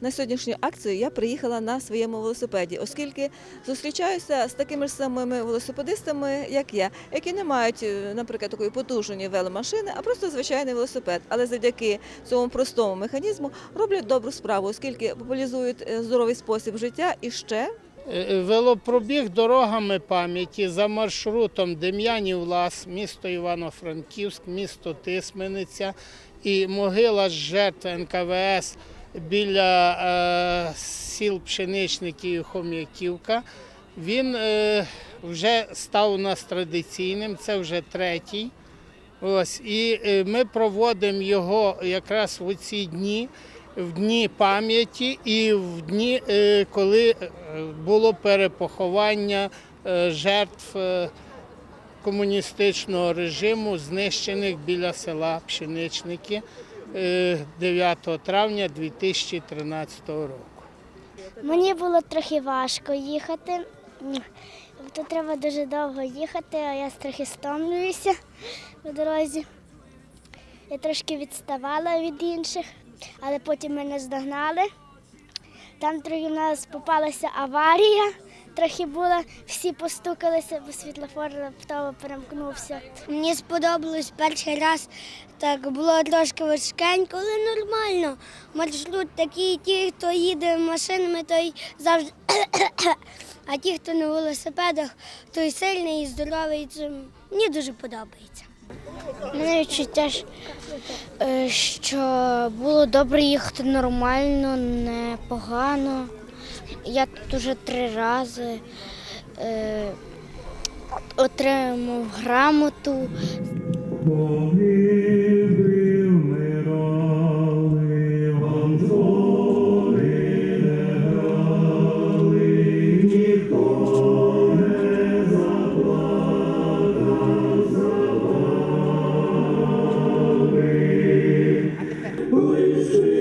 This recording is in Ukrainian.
на сьогоднішню акцію я приїхала на своєму велосипеді, оскільки зустрічаюся з такими ж самими велосипедистами, як я, які не мають, е, наприклад, такої потужної веломашини, а просто звичайний велосипед. Але завдяки цьому простому механізму роблять добру справу, оскільки популяризують е, здоровий спосіб життя і ще Е, Велопробіг дорогами пам'яті за маршрутом Дем'янів Лас, місто Івано-Франківськ, місто Тисмениця і могила жертв НКВС біля е, сіл Пшеничники і Хом'яківка. Він е, вже став у нас традиційним, це вже третій. Ось, і е, ми проводимо його якраз в ці дні, в дні пам'яті і в дні, коли було перепоховання жертв комуністичного режиму, знищених біля села Пшеничники 9 травня 2013 року. Мені було трохи важко їхати. Тут треба дуже довго їхати, а я трохи стомлююся по дорозі. Я трошки відставала від інших, але потім мене здогнали. Там трохи в нас попалася аварія, трохи була, всі постукалися, бо світлофор раптово перемкнувся. Мені сподобалось перший раз, так було трошки важкенько, але нормально. Маршрут такий, ті, хто їде машинами, той завжди. А ті, хто на велосипедах, той сильний і здоровий. Мені дуже подобається. Мене відчуття, е, що було добре їхати нормально, непогано. Я тут уже три рази е, отримав грамоту. Please, please.